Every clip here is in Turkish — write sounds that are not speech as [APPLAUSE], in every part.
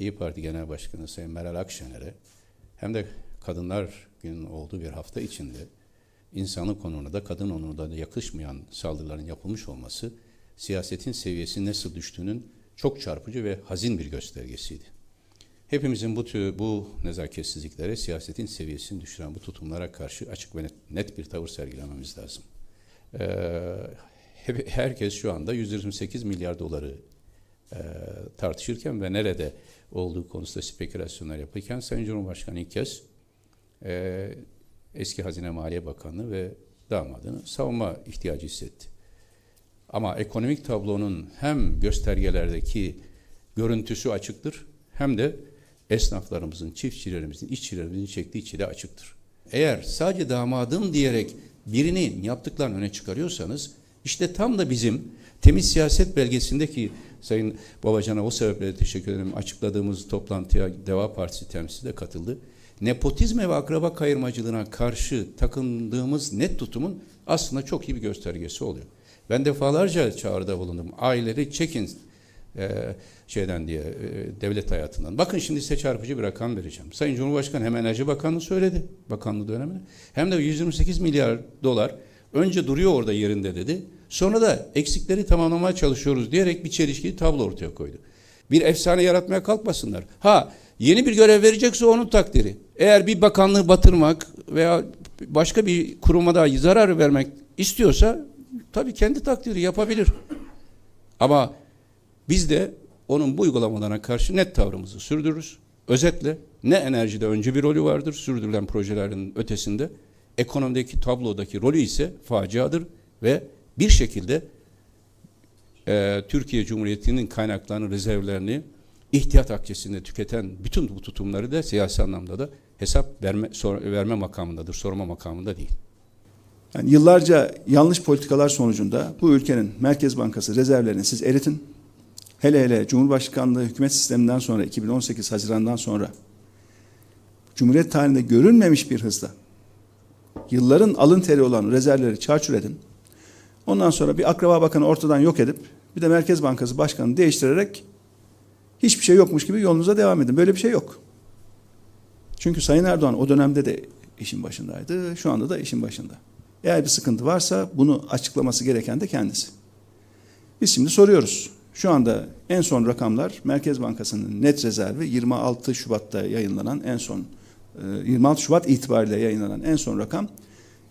İyi Parti Genel Başkanı Sayın Meral Akşener'e hem de Kadınlar Günü'nün olduğu bir hafta içinde insanlık onuruna da kadın onuruna da yakışmayan saldırıların yapılmış olması siyasetin seviyesinin nasıl düştüğünün çok çarpıcı ve hazin bir göstergesiydi. Hepimizin bu tür bu nezaketsizliklere, siyasetin seviyesini düşüren bu tutumlara karşı açık ve net, net bir tavır sergilememiz lazım. Ee, hep- herkes şu anda 128 milyar doları e, tartışırken ve nerede olduğu konusunda spekülasyonlar yapırken Sayın Cumhurbaşkanı ilk kez e, eski Hazine Maliye Bakanı ve damadını savunma ihtiyacı hissetti. Ama ekonomik tablonun hem göstergelerdeki görüntüsü açıktır hem de esnaflarımızın, çiftçilerimizin, işçilerimizin çektiği çile açıktır. Eğer sadece damadım diyerek birinin yaptıklarını öne çıkarıyorsanız işte tam da bizim temiz siyaset belgesindeki Sayın Babacan'a o sebeple teşekkür ederim. Açıkladığımız toplantıya Deva Partisi temsilcisi de katıldı. Nepotizme ve akraba kayırmacılığına karşı takındığımız net tutumun aslında çok iyi bir göstergesi oluyor. Ben defalarca çağrıda bulundum. Aileleri çekin e, şeyden diye e, devlet hayatından. Bakın şimdi size çarpıcı bir rakam vereceğim. Sayın Cumhurbaşkanı hem Enerji Bakanlığı söyledi bakanlığı döneminde hem de 128 milyar dolar önce duruyor orada yerinde dedi. Sonra da eksikleri tamamlamaya çalışıyoruz diyerek bir çelişkili tablo ortaya koydu. Bir efsane yaratmaya kalkmasınlar. Ha yeni bir görev verecekse onun takdiri. Eğer bir bakanlığı batırmak veya başka bir kuruma da zarar vermek istiyorsa tabii kendi takdiri yapabilir. Ama biz de onun bu uygulamalarına karşı net tavrımızı sürdürürüz. Özetle ne enerjide önce bir rolü vardır sürdürülen projelerin ötesinde. Ekonomideki tablodaki rolü ise faciadır ve bir şekilde e, Türkiye Cumhuriyeti'nin kaynaklarını, rezervlerini ihtiyat akçesinde tüketen bütün bu tutumları da siyasi anlamda da hesap verme, sor- verme makamındadır, sorma makamında değil. Yani yıllarca yanlış politikalar sonucunda bu ülkenin Merkez Bankası rezervlerini siz eritin. Hele hele Cumhurbaşkanlığı hükümet sisteminden sonra 2018 Haziran'dan sonra Cumhuriyet tarihinde görülmemiş bir hızla yılların alın teri olan rezervleri çarçur edin. Ondan sonra bir akraba bakanı ortadan yok edip bir de Merkez Bankası başkanını değiştirerek hiçbir şey yokmuş gibi yolunuza devam edin. Böyle bir şey yok. Çünkü Sayın Erdoğan o dönemde de işin başındaydı. Şu anda da işin başında. Eğer bir sıkıntı varsa bunu açıklaması gereken de kendisi. Biz şimdi soruyoruz. Şu anda en son rakamlar Merkez Bankası'nın net rezervi 26 Şubat'ta yayınlanan en son 26 Şubat itibariyle yayınlanan en son rakam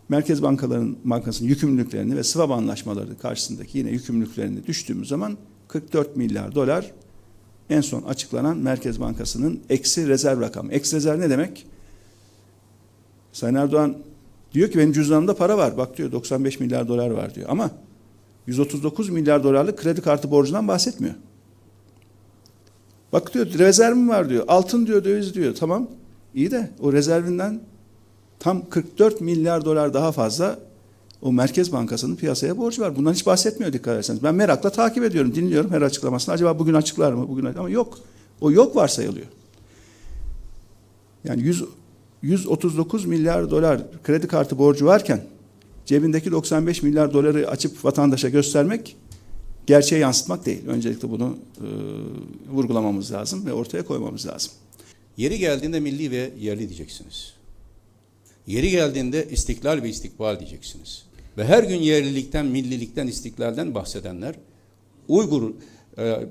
Merkez Bankaların Bankası'nın yükümlülüklerini ve swap anlaşmaları karşısındaki yine yükümlülüklerini düştüğümüz zaman 44 milyar dolar en son açıklanan Merkez Bankası'nın eksi rezerv rakamı. Eksi rezerv ne demek? Sayın Erdoğan diyor ki benim cüzdanımda para var. Bak diyor 95 milyar dolar var diyor. Ama 139 milyar dolarlık kredi kartı borcundan bahsetmiyor. Bak diyor rezervim var diyor. Altın diyor döviz diyor. Tamam iyi de o rezervinden tam 44 milyar dolar daha fazla o Merkez Bankası'nın piyasaya borcu var. Bundan hiç bahsetmiyor dikkat ederseniz. Ben merakla takip ediyorum, dinliyorum her açıklamasını. Acaba bugün açıklar mı? Bugün ama yok. O yok varsayılıyor. Yani 100 139 milyar dolar kredi kartı borcu varken cebindeki 95 milyar doları açıp vatandaşa göstermek gerçeği yansıtmak değil. Öncelikle bunu e, vurgulamamız lazım ve ortaya koymamız lazım. Yeri geldiğinde milli ve yerli diyeceksiniz. Yeri geldiğinde istiklal ve istikbal diyeceksiniz. Ve her gün yerlilikten, millilikten, istiklalden bahsedenler Uygur e,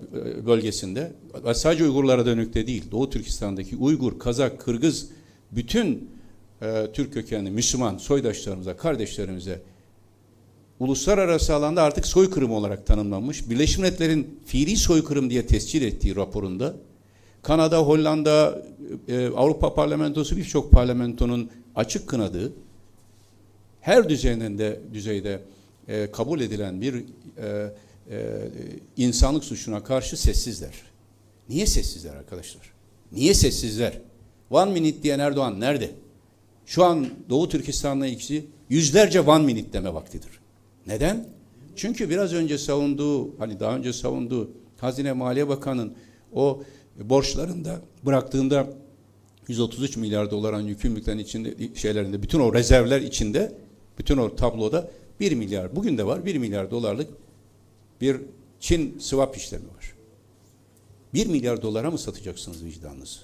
bölgesinde ve sadece Uygurlara dönük de değil, Doğu Türkistan'daki Uygur, Kazak, Kırgız bütün e, Türk kökenli Müslüman soydaşlarımıza, kardeşlerimize uluslararası alanda artık soykırım olarak tanımlanmış. Birleşmiş Milletler'in fiili soykırım diye tescil ettiği raporunda Kanada, Hollanda, e, Avrupa Parlamentosu birçok parlamentonun açık kınadığı her düzeyinde düzeyde e, kabul edilen bir e, e, insanlık suçuna karşı sessizler. Niye sessizler arkadaşlar? Niye sessizler? One minute diyen Erdoğan nerede? Şu an Doğu Türkistan'la ilgili yüzlerce one minute deme vaktidir. Neden? Çünkü biraz önce savunduğu, hani daha önce savunduğu Hazine Maliye Bakanı'nın o borçlarında bıraktığında 133 milyar doların yükümlülüklerin içinde şeylerinde bütün o rezervler içinde bütün o tabloda 1 milyar bugün de var 1 milyar dolarlık bir Çin swap işlemi var. 1 milyar dolara mı satacaksınız vicdanınızı?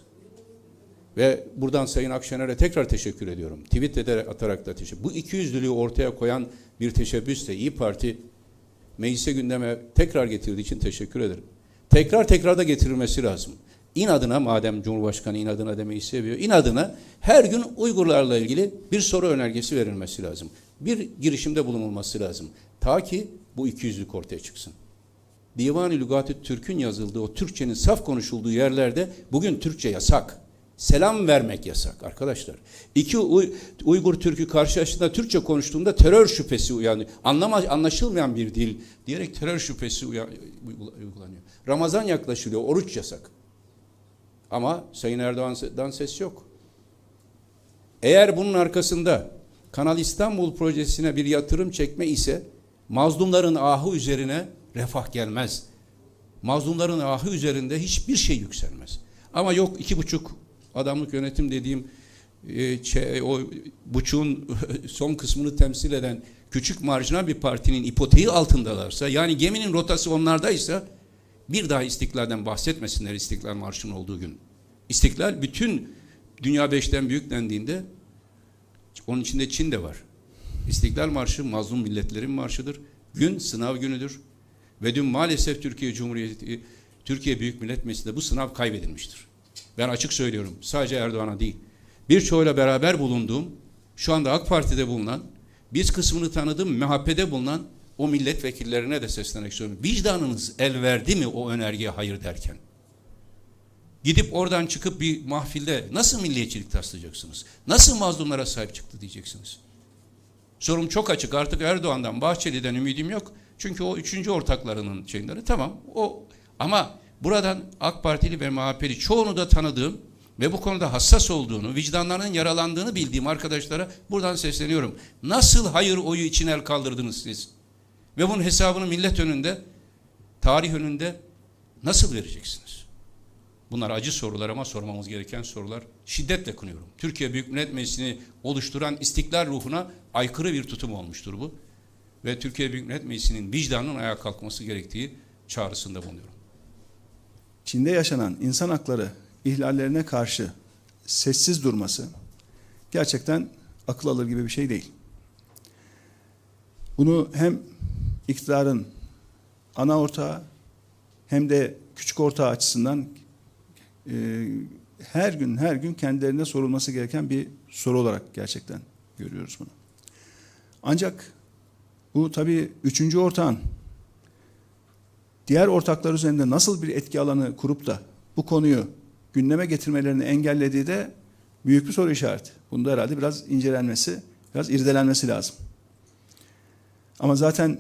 Ve buradan Sayın Akşener'e tekrar teşekkür ediyorum. Tweet ederek atarak da teşekkür. Bu ikiyüzlülüğü ortaya koyan bir teşebbüs de İyi Parti meclise gündeme tekrar getirdiği için teşekkür ederim. Tekrar tekrar da getirilmesi lazım. İnadına madem Cumhurbaşkanı inadına demeyi seviyor, inadına her gün Uygurlarla ilgili bir soru önergesi verilmesi lazım. Bir girişimde bulunulması lazım. Ta ki bu ikiyüzlülük ortaya çıksın. Divan-ı Lügat-ı Türk'ün yazıldığı, o Türkçenin saf konuşulduğu yerlerde bugün Türkçe yasak. Selam vermek yasak arkadaşlar. İki Uy- Uygur Türk'ü karşılaştığında Türkçe konuştuğunda terör şüphesi uyanıyor. Anlama, anlaşılmayan bir dil diyerek terör şüphesi uya- uygula- uygulanıyor. Ramazan yaklaşılıyor, oruç yasak. Ama Sayın Erdoğan'dan ses yok. Eğer bunun arkasında Kanal İstanbul projesine bir yatırım çekme ise mazlumların ahı üzerine refah gelmez. Mazlumların ahı üzerinde hiçbir şey yükselmez. Ama yok iki buçuk adamlık yönetim dediğim e, o buçuğun [LAUGHS] son kısmını temsil eden küçük marjinal bir partinin ipoteği altındalarsa yani geminin rotası onlardaysa bir daha istiklalden bahsetmesinler İstiklal Marşı'nın olduğu gün. İstiklal bütün dünya beşten büyük dendiğinde onun içinde Çin de var. İstiklal Marşı mazlum milletlerin marşıdır. Gün sınav günüdür. Ve dün maalesef Türkiye Cumhuriyeti, Türkiye Büyük Millet Meclisi'nde bu sınav kaybedilmiştir. Ben açık söylüyorum. Sadece Erdoğan'a değil. Birçoğuyla beraber bulunduğum, şu anda AK Parti'de bulunan, biz kısmını tanıdığım MHP'de bulunan o milletvekillerine de seslenerek söylüyorum. Vicdanınız el verdi mi o önergeye hayır derken? Gidip oradan çıkıp bir mahfilde nasıl milliyetçilik taslayacaksınız? Nasıl mazlumlara sahip çıktı diyeceksiniz? Sorum çok açık. Artık Erdoğan'dan, Bahçeli'den ümidim yok. Çünkü o üçüncü ortaklarının şeyleri tamam. O ama buradan AK Partili ve MHP'li çoğunu da tanıdığım ve bu konuda hassas olduğunu, vicdanlarının yaralandığını bildiğim arkadaşlara buradan sesleniyorum. Nasıl hayır oyu için el kaldırdınız siz? Ve bunun hesabını millet önünde, tarih önünde nasıl vereceksiniz? Bunlar acı sorular ama sormamız gereken sorular. Şiddetle kınıyorum. Türkiye Büyük Millet Meclisi'ni oluşturan istiklal ruhuna aykırı bir tutum olmuştur bu. Ve Türkiye Büyük Millet Meclisi'nin vicdanının ayağa kalkması gerektiği çağrısında bulunuyorum. Çin'de yaşanan insan hakları ihlallerine karşı sessiz durması gerçekten akıl alır gibi bir şey değil. Bunu hem iktidarın ana ortağı hem de küçük ortağı açısından e, her gün her gün kendilerine sorulması gereken bir soru olarak gerçekten görüyoruz bunu. Ancak bu tabii üçüncü ortağın diğer ortaklar üzerinde nasıl bir etki alanı kurup da bu konuyu gündeme getirmelerini engellediği de büyük bir soru işareti. Bunda herhalde biraz incelenmesi, biraz irdelenmesi lazım. Ama zaten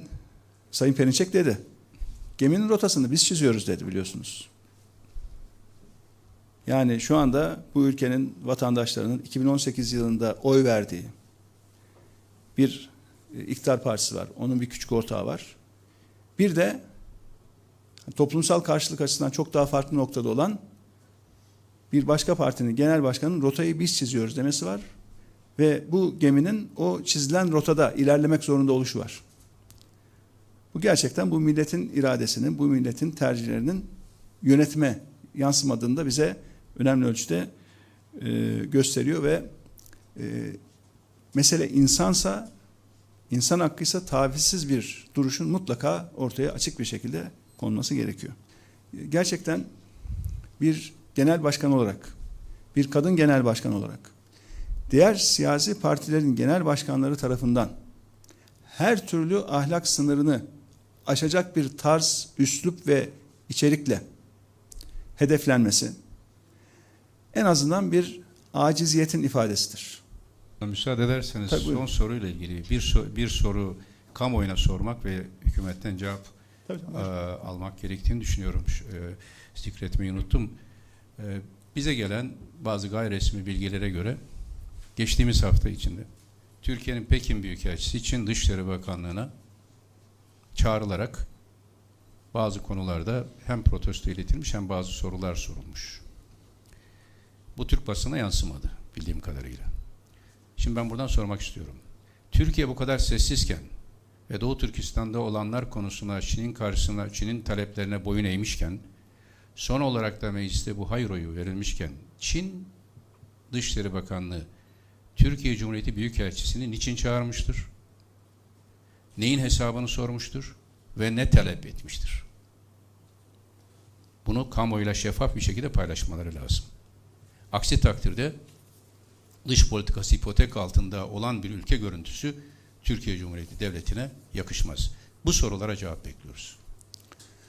Sayın Perinçek dedi. Geminin rotasını biz çiziyoruz dedi biliyorsunuz. Yani şu anda bu ülkenin vatandaşlarının 2018 yılında oy verdiği bir e, iktidar partisi var. Onun bir küçük ortağı var. Bir de toplumsal karşılık açısından çok daha farklı noktada olan bir başka partinin genel başkanının rotayı biz çiziyoruz demesi var. Ve bu geminin o çizilen rotada ilerlemek zorunda oluşu var. Bu gerçekten bu milletin iradesinin, bu milletin tercihlerinin yönetme yansımadığını da bize önemli ölçüde e, gösteriyor ve e, mesele insansa, insan hakkıysa tavizsiz bir duruşun mutlaka ortaya açık bir şekilde konması gerekiyor. Gerçekten bir genel başkan olarak, bir kadın genel başkan olarak, diğer siyasi partilerin genel başkanları tarafından her türlü ahlak sınırını aşacak bir tarz, üslup ve içerikle hedeflenmesi en azından bir aciziyetin ifadesidir. Müsaade ederseniz Tabii, buyurun. son soruyla ilgili bir, so- bir soru kamuoyuna sormak ve hükümetten cevap Tabii, e, almak gerektiğini düşünüyorum. E, zikretmeyi unuttum. E, bize gelen bazı gayri resmi bilgilere göre geçtiğimiz hafta içinde Türkiye'nin Pekin Büyükelçisi için Dışişleri Bakanlığı'na çağrılarak bazı konularda hem protesto iletilmiş hem bazı sorular sorulmuş. Bu Türk basına yansımadı bildiğim kadarıyla. Şimdi ben buradan sormak istiyorum. Türkiye bu kadar sessizken ve Doğu Türkistan'da olanlar konusunda Çin'in karşısına, Çin'in taleplerine boyun eğmişken Son olarak da mecliste bu hayır oyu verilmişken Çin Dışişleri Bakanlığı Türkiye Cumhuriyeti Büyükelçisini niçin çağırmıştır? Neyin hesabını sormuştur? Ve ne talep etmiştir? Bunu kamuoyuyla şeffaf bir şekilde paylaşmaları lazım. Aksi takdirde dış politikası ipotek altında olan bir ülke görüntüsü Türkiye Cumhuriyeti Devleti'ne yakışmaz. Bu sorulara cevap bekliyoruz.